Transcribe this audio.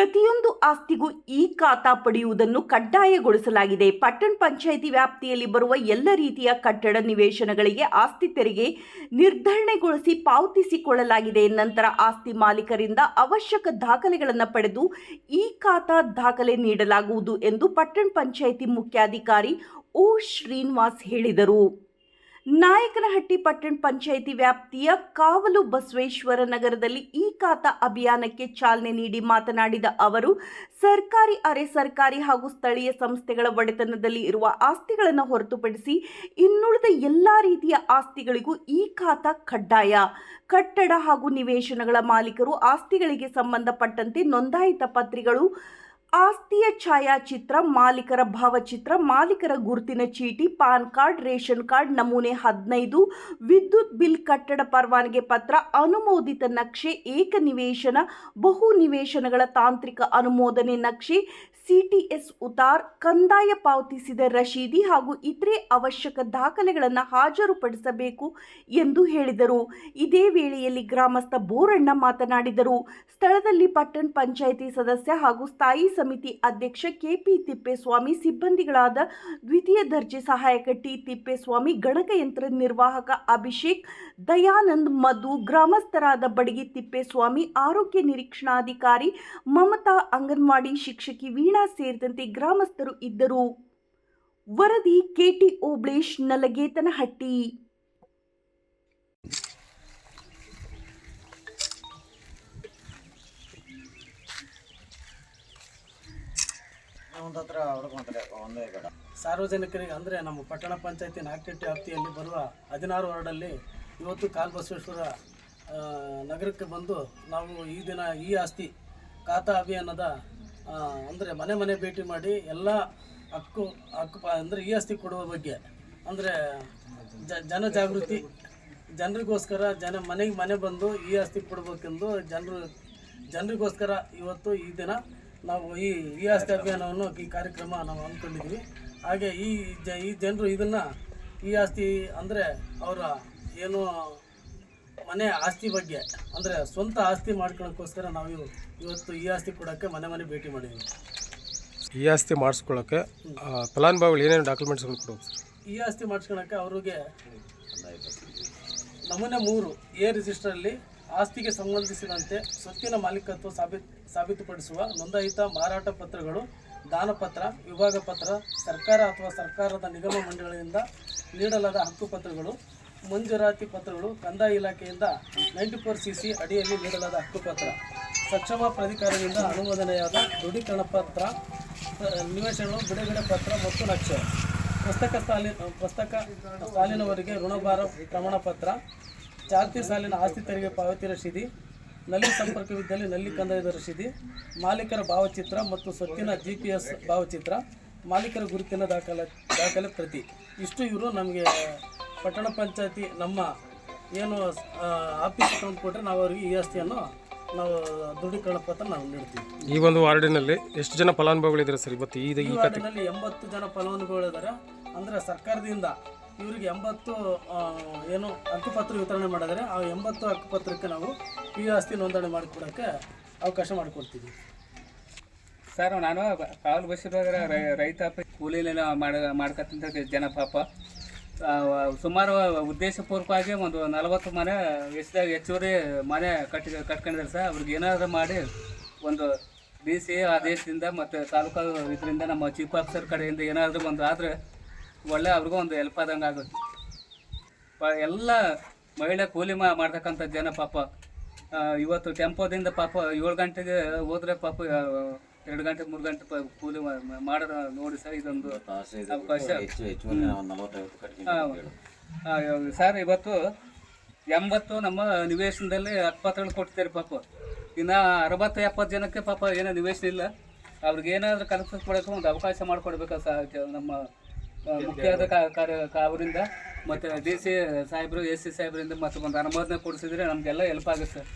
ಪ್ರತಿಯೊಂದು ಆಸ್ತಿಗೂ ಈ ಖಾತಾ ಪಡೆಯುವುದನ್ನು ಕಡ್ಡಾಯಗೊಳಿಸಲಾಗಿದೆ. ಪಟ್ಟಣ ಪಂಚಾಯಿತಿ ವ್ಯಾಪ್ತಿಯಲ್ಲಿ ಬರುವ ಎಲ್ಲ ರೀತಿಯ ಕಟ್ಟಡ ನಿವೇಶನಗಳಿಗೆ ಆಸ್ತಿ ತೆರಿಗೆ ನಿರ್ಧರಣೆಗೊಳಿಸಿ ಪಾವತಿಸಿಕೊಳ್ಳಲಾಗಿದೆ. ನಂತರ ಆಸ್ತಿ ಮಾಲೀಕರಿಂದ ಅವಶ್ಯಕ ದಾಖಲೆಗಳನ್ನು ಪಡೆದು ಈ ಖಾತಾ ದಾಖಲೆ ನೀಡಲಾಗುವುದು ಎಂದು ಪಟ್ಟಣ ಪಂಚಾಯಿತಿ ಮುಖ್ಯಾಧಿಕಾರಿ ಓ ಶ್ರೀನಿವಾಸ್ ಹೇಳಿದರು. ನಾಯಕನಹಟ್ಟಿ ಪಟ್ಟಣ ಪಂಚಾಯಿತಿ ವ್ಯಾಪ್ತಿಯ ಕಾವಲು ಬಸವೇಶ್ವರ ನಗರದಲ್ಲಿ ಈ ಖಾತಾ ಅಭಿಯಾನಕ್ಕೆ ಚಾಲನೆ ನೀಡಿ ಮಾತನಾಡಿದ ಅವರು, ಸರ್ಕಾರಿ, ಅರೆ ಸರ್ಕಾರಿ ಹಾಗೂ ಸ್ಥಳೀಯ ಸಂಸ್ಥೆಗಳ ಒಡೆತನದಲ್ಲಿ ಇರುವ ಆಸ್ತಿಗಳನ್ನು ಹೊರತುಪಡಿಸಿ ಇನ್ನುಳಿದ ಎಲ್ಲ ರೀತಿಯ ಆಸ್ತಿಗಳಿಗೂ ಈ ಖಾತಾ ಕಡ್ಡಾಯ. ಕಟ್ಟಡ ಹಾಗೂ ನಿವೇಶನಗಳ ಮಾಲೀಕರು ಆಸ್ತಿಗಳಿಗೆ ಸಂಬಂಧಪಟ್ಟಂತೆ ನೋಂದಾಯಿತ ಪತ್ರಿಗಳು ಆಸ್ತಿಯ ಛಾಯಾಚಿತ್ರ, ಮಾಲೀಕರ ಭಾವಚಿತ್ರ, ಮಾಲೀಕರ ಗುರುತಿನ ಚೀಟಿ, ಪಾನ್ ಕಾರ್ಡ್, ರೇಷನ್ ಕಾರ್ಡ್, ನಮೂನೆ ಹದಿನೈದು, ವಿದ್ಯುತ್ ಬಿಲ್ ಕಟ್ಟಡ ಪರವಾನಗಿ ಪತ್ರ, ಅನುಮೋದಿತ ನಕ್ಷೆ, ಏಕ ನಿವೇಶನ, ಬಹು ನಿವೇಶನಗಳ ತಾಂತ್ರಿಕ ಅನುಮೋದನೆ ನಕ್ಷೆ, ಸಿಟಿಎಸ್ ಉತಾರ್, ಕಂದಾಯ ಪಾವತಿಸಿದ ರಶೀದಿ ಹಾಗೂ ಇತರೆ ಅವಶ್ಯಕ ದಾಖಲೆಗಳನ್ನು ಹಾಜರುಪಡಿಸಬೇಕು ಎಂದು ಹೇಳಿದರು. ಇದೇ ವೇಳೆಯಲ್ಲಿ ಗ್ರಾಮಸ್ಥ ಬೋರಣ್ಣ ಮಾತನಾಡಿದರು. ಸ್ಥಳದಲ್ಲಿ ಪಟ್ಟಣ ಪಂಚಾಯಿತಿ ಸದಸ್ಯ ಹಾಗೂ ಸ್ಥಾಯಿ ಸಮಿತಿ ಅಧ್ಯಕ್ಷ ಕೆಪಿ ತಿಪ್ಪೇಸ್ವಾಮಿ, ಸಿಬ್ಬಂದಿಗಳಾದ ದ್ವಿತೀಯ ದರ್ಜೆ ಸಹಾಯಕ ಟಿ ತಿಪ್ಪೇಸ್ವಾಮಿ ಗಣಕಯಂತ್ರ ನಿರ್ವಾಹಕ ಅಭಿಷೇಕ್, ದಯಾನಂದ್ ಮಧು, ಗ್ರಾಮಸ್ಥರಾದ ಬಡಗಿ ತಿಪ್ಪೇಸ್ವಾಮಿ, ಆರೋಗ್ಯ ನಿರೀಕ್ಷಣಾಧಿಕಾರಿ ಮಮತಾ ಅಂಗನವಾಡಿ ಶಿಕ್ಷಕಿ ವೀಣಾ ಸೇರಿದಂತೆ ಗ್ರಾಮಸ್ಥರು ಇದ್ದರು. ವರದಿ ಕೆಟಿ ಓಬ್ಳೇಶ್, ನಲಗೇತನಹಟ್ಟಿ. ಹತ್ರ ಹೊಡ್ಕೊಂತಾರೆ ಒಂದೇ ಕಡ. ಸಾರ್ವಜನಿಕರಿಗೆ ಅಂದರೆ ನಮ್ಮ ಪಟ್ಟಣ ಪಂಚಾಯತಿ ನಾಗಕೆಟ್ಟಿ ವ್ಯಾಪ್ತಿಯಲ್ಲಿ ಬರುವ ಹದಿನಾರು ವಾರ್ಡಲ್ಲಿ ಇವತ್ತು ಕಾಲ್ಬಸವೇಶ್ವರ ಬಸವೇಶ್ವರ ನಗರಕ್ಕೆ ಬಂದು ನಾವು ಈ ದಿನ ಈ ಆಸ್ತಿ ಖಾತಾ ಅಭಿಯಾನದ ಅಂದರೆ ಮನೆ ಮನೆ ಭೇಟಿ ಮಾಡಿ ಎಲ್ಲ ಹಕ್ಕು ಹಕ್ಕು ಅಂದರೆ ಈ ಆಸ್ತಿ ಕೊಡುವ ಬಗ್ಗೆ, ಅಂದರೆ ಜ ಜನಜಾಗೃತಿ ಜನರಿಗೋಸ್ಕರ ಜನ ಮನೆಗೆ ಮನೆ ಬಂದು ಈ ಆಸ್ತಿ ಕೊಡಬೇಕೆಂದು ಜನರು, ಜನರಿಗೋಸ್ಕರ ಇವತ್ತು ಈ ದಿನ ನಾವು ಈ ಈ ಆಸ್ತಿ ಅಭಿಯಾನವನ್ನು ಈ ಕಾರ್ಯಕ್ರಮ ನಾವು ಅಂದ್ಕೊಂಡಿದ್ವಿ ಹಾಗೆ ಈ ಜ ಈ ಜನರು ಇದನ್ನು ಈ ಆಸ್ತಿ ಅಂದರೆ ಅವರ ಏನು ಮನೆ ಆಸ್ತಿ ಬಗ್ಗೆ ಅಂದರೆ ಸ್ವಂತ ಆಸ್ತಿ ಮಾಡ್ಕೊಳ್ಳೋಕ್ಕೋಸ್ಕರ ನಾವು ಇವ್- ಇವತ್ತು ಈ ಆಸ್ತಿ ಕೊಡೋಕ್ಕೆ ಮನೆ ಮನೆ ಭೇಟಿ ಮಾಡಿದ್ವಿ ಈ ಆಸ್ತಿ ಮಾಡಿಸ್ಕೊಳ್ಳೋಕ್ಕೆ ಫಲಾನುಭವಿಗಳು ಏನೇನು ಡಾಕ್ಯುಮೆಂಟ್ಸ್ಗಳು ಕೊಡ್ಬೇಕು ಸರ್? ಈ ಆಸ್ತಿ ಮಾಡಿಸ್ಕೊಳಕ್ಕೆ ಅವ್ರಿಗೆ ನಮೂನೆ ಮೂರು ಎ ರಿಜಿಸ್ಟರಲ್ಲಿ ಆಸ್ತಿಗೆ ಸಂಬಂಧಿಸಿದಂತೆ ಸ್ವತ್ತಿನ ಮಾಲೀಕತ್ವ ಸಾಬೀತ್, ಸಾಬೀತುಪಡಿಸುವ ನೋಂದಾಯಿತ ಮಾರಾಟ ಪತ್ರಗಳು ದಾನಪತ್ರ ವಿಭಾಗ ಪತ್ರ, ಸರ್ಕಾರ ಅಥವಾ ಸರ್ಕಾರದ ನಿಗಮ ಮಂಡಳಿಯಿಂದ ನೀಡಲಾದ ಹಕ್ಕುಪತ್ರಗಳು ಮಂಜೂರಾತಿ ಪತ್ರಗಳು, ಕಂದಾಯ ಇಲಾಖೆಯಿಂದ ನೈಂಟಿ ಫೋರ್ ಸಿ ಸಿ ಅಡಿಯಲ್ಲಿ ನೀಡಲಾದ ಹಕ್ಕುಪತ್ರ ಸಕ್ಷಮ ಪ್ರಾಧಿಕಾರದಿಂದ ಅನುಮೋದನೆಯಾದ ದೃಢೀಕರಣ ಪತ್ರ, ನಿವೇಶನಗಳು, ಬಿಡುಗಡೆ ಪತ್ರ ಮತ್ತು ನಕ್ಷೆ. ಪುಸ್ತಕ ಸಾಲಿನ ಪುಸ್ತಕ ಸಾಲಿನವರಿಗೆ ಋಣಭಾರ ಪ್ರಮಾಣ ಪತ್ರ. ಚಾಲ್ತಿ ಸಾಲಿನ ಆಸ್ತಿ ತೆರಿಗೆ ಪಾವತಿ ರಶೀದಿ ನಲ್ಲಿ ಸಂಪರ್ಕವಿದ್ದಲ್ಲಿ ನಲ್ಲಿ ಕಂದಾಯದ ರಶೀದಿ ಮಾಲೀಕರ ಭಾವಚಿತ್ರ ಮತ್ತು ಸ್ವತ್ತಿನ ಜಿ ಪಿ ಎಸ್ ಭಾವಚಿತ್ರ ಮಾಲೀಕರ ಗುರುತಿನ ದಾಖಲೆ ದಾಖಲೆ ಪ್ರತಿ. ಇಷ್ಟು ಇವರು ನಮಗೆ ಪಟ್ಟಣ ಪಂಚಾಯತಿ ನಮ್ಮ ಏನು ಆಫೀಸ್ ತಂದು ಕೊಟ್ಟರೆ ನಾವು ಅವರಿಗೆ ಈ ಆಸ್ತಿಯನ್ನು ನಾವು ದೃಢೀಕರಣ ಪತ್ರ ನಾವು ನೀಡ್ತೀವಿ. ಈ ಒಂದು ವಾರ್ಡಿನಲ್ಲಿ ಎಷ್ಟು ಜನ ಫಲಾನುಭವಿಗಳಿದ್ದಾರೆ ಸರ್ ಇವತ್ತು ಈ ವಾರ್ಡಿನಲ್ಲಿ ಎಂಬತ್ತು ಜನ ಫಲಾನುಭವಿಗಳಿದ್ದಾರೆ. ಅಂದರೆ ಸರ್ಕಾರದಿಂದ ಇವರಿಗೆ ಎಂಬತ್ತು ಏನು ಹಕ್ಕುಪತ್ರ ವಿತರಣೆ ಮಾಡಿದರೆ ಆ ಎಂಬತ್ತು ಹಕ್ಕುಪತ್ರಕ್ಕೆ ನಾವು ಈ ಆಸ್ತಿ ನೋಂದಣಿ ಮಾಡಿಕೊಡೋಕ್ಕೆ ಅವಕಾಶ ಮಾಡಿಕೊಡ್ತೀವಿ ಸರ್, ನಾನು ಕಾವಲು ಬಸ್ಸಿರುವಾಗ ರೈತ ಕೂಲಿನ ಮಾಡ ಮಾಡ್ಕತ್ತಂತ ಜನ ಪಾಪ. ಸುಮಾರು ಉದ್ದೇಶಪೂರ್ವಕವಾಗಿ ಒಂದು ನಲವತ್ತು ಮನೆ ಎಷ್ಟಾಗ ಹೆಚ್ಚುವರಿ ಮನೆ ಕಟ್ಟಿ, ಕಟ್ಕೊಂಡಿದ್ದಾರೆ ಸರ್. ಅವ್ರಿಗೆ ಏನಾದರೂ ಮಾಡಿ ಒಂದು ಡಿ ಸಿ ಆದೇಶದಿಂದ ಮತ್ತು ತಾಲೂಕು ಇದರಿಂದ ನಮ್ಮ ಚೀಫ್ ಆಫೀಸರ್ ಕಡೆಯಿಂದ ಏನಾದರೂ ಒಂದು ಆದರೆ ಒಳ್ಳೆ ಅವ್ರಿಗೂ ಒಂದು ಹೆಲ್ಪ್ ಆದಂಗೆ ಆಗುತ್ತೆ. ಪ ಎಲ್ಲ ಮಹಿಳೆ ಕೂಲಿ ಮಾ ಮಾಡ್ತಕ್ಕಂಥ ಜನ ಪಾಪ ಇವತ್ತು ಟೆಂಪೋದಿಂದ ಪಾಪ ಏಳು ಗಂಟೆಗೆ ಹೋದ್ರೆ ಪಾಪ ಎರಡು ಗಂಟೆ ಮೂರು ಗಂಟೆ ಪ- ಕೂಲಿ ಮಾಡೋದು ನೋಡಿ ಸರ್ ಇದೊಂದು ಅವಕಾಶ. ಸರ್ ಇವತ್ತು ಎಂಬತ್ತು ನಮ್ಮ ನಿವೇಶನದಲ್ಲಿ ಹತ್ಪತ್ರಗಳು ಕೊಡ್ತೀರಿ ಪಾಪ. ಇನ್ನು ಅರವತ್ತು ಎಪ್ಪತ್ತು ಜನಕ್ಕೆ ಪಾಪ ಏನೋ ನಿವೇಶನ ಇಲ್ಲ. ಅವ್ರಿಗೆ ಏನಾದರೂ ಕನಸು ಕೊಡೋಕೆ ಒಂದು ಅವಕಾಶ ಮಾಡಿಕೊಡ್ಬೇಕು ಸರ್ ನಮ್ಮ ಮುಖ್ಯವಾದ ಅವರಿಂದ ಮತ್ತು ಡಿ ಸಿ ಸಾಹೇಬರು, ಎಸ್ ಸಿ ಸಾಹೇಬರಿಂದ ಮತ್ತು ಒಂದು ಅನುಮೋದನೆ ಕೊಡಿಸಿದ್ರೆ ನಮಗೆಲ್ಲ ಹೆಲ್ಪ್ ಆಗುತ್ತೆ. ಸರ್